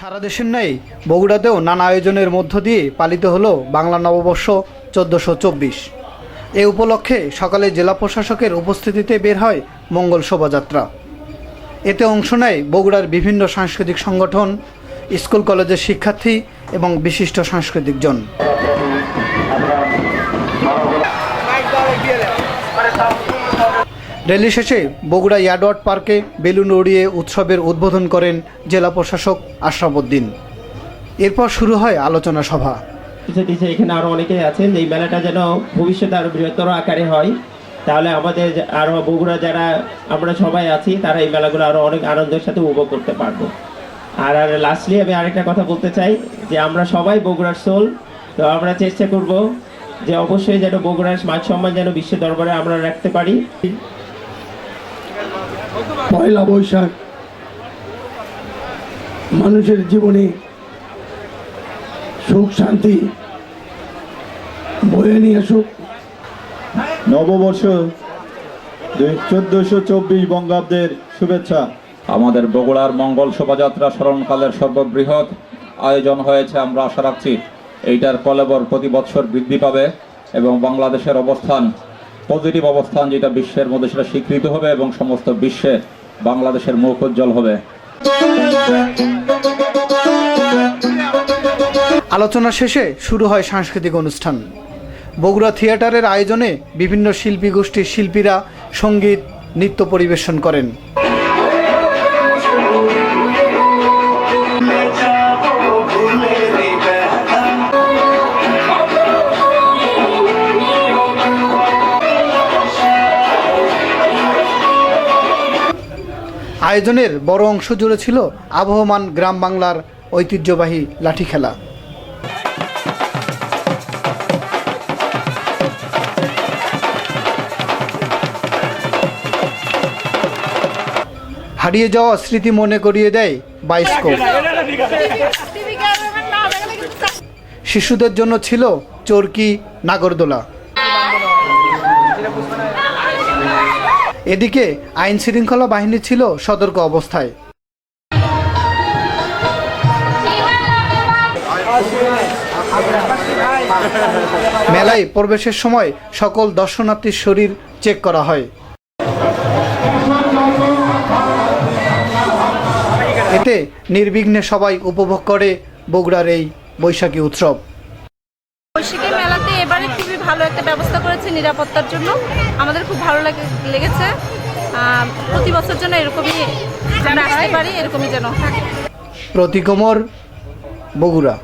সারা দেশের ন্যায় বগুড়াতেও নানা আয়োজনের মধ্য দিয়ে পালিত হলো বাংলা নববর্ষ চোদ্দোশো চব্বিশ। এ উপলক্ষে সকালে জেলা প্রশাসকের উপস্থিতিতে বের হয় মঙ্গল শোভাযাত্রা। এতে অংশ নেয় বগুড়ার বিভিন্ন সাংস্কৃতিক সংগঠন, স্কুল কলেজের শিক্ষার্থী এবং বিশিষ্ট সাংস্কৃতিক সাংস্কৃতিকজন র্যালি শেষে বগুড়া ইয়ার্ডওয়ার্ড পার্কে বেলুন উড়িয়ে উৎসবের উদ্বোধন করেন জেলা প্রশাসক আশরাফ উদ্দিন এরপর শুরু হয় আলোচনা সভা। এখানে আরও অনেকেই আছেন। এই মেলাটা যেন ভবিষ্যতে আরও বৃহত্তর আকারে হয়, তাহলে আমাদের যে- আরও বগুড়া যারা আমরা সবাই আছি, তারা এই মেলাগুলো আরও অনেক আনন্দের সাথে উপভোগ করতে পারব। আর আর লাস্টলি আমি আরেকটা কথা বলতে চাই, যে আমরা সবাই বগুড়ার সোল তো আমরা চেষ্টা করব যে অবশ্যই যেন বগুড়ার মান সম্মান যেন বিশ্ব দরবারে আমরা রাখতে পারি। পয়লা বৈশাখ মানুষের জীবনে সুখ শান্তি বয়ে নিয়ে আসুক। নববর্ষ চোদ্দশো চব্বিশ বঙ্গাব্দের শুভেচ্ছা। আমাদের বগুড়ার মঙ্গল শোভাযাত্রা স্মরণকালের সর্ববৃহৎ আয়োজন হয়েছে আমরা আশা রাখছি এইটার কলেবর প্রতি বছর বৃদ্ধি পাবে এবং বাংলাদেশের অবস্থান পজিটিভ অবস্থান যেটা বিশ্বের মধ্যে সেটা স্বীকৃত হবে এবং সমস্ত বিশ্বে বাংলাদেশের মুখ উজ্জ্বল হবে। আলোচনা শেষে শুরু হয় সাংস্কৃতিক অনুষ্ঠান। বগুড়া থিয়েটারের আয়োজনে বিভিন্ন শিল্পী গোষ্ঠীর শিল্পীরা সংগীত, নৃত্য পরিবেশন করেন। আয়োজনের বড় অংশ জুড়ে ছিল আবহমান গ্রাম বাংলার ঐতিহ্যবাহী লাঠি খেলা। হারিয়ে যাওয়া স্মৃতি মনে করিয়ে দেয় বাইস্কোপ। শিশুদের জন্য ছিল চরকি নাগরদোলা। এদিকে আইন শৃঙ্খলা বাহিনী ছিল সতর্ক অবস্থায়। মেলায় প্রবেশের সময় সকল দর্শনার্থীর শরীর চেক করা হয়। এতে নির্বিঘ্নে সবাই উপভোগ করে বগুড়ার এই বৈশাখী উৎসব। বৈশাখী মেলাতে এবারে ভালো একটা ব্যবস্থা করেছে নিরাপত্তার জন্য। আমাদের খুব ভালো লাগে লেগেছে। প্রতি বছর জন্য এরকমই আমরা আসতে পারি, এরকমই যেন প্রতিকমর বগুড়া।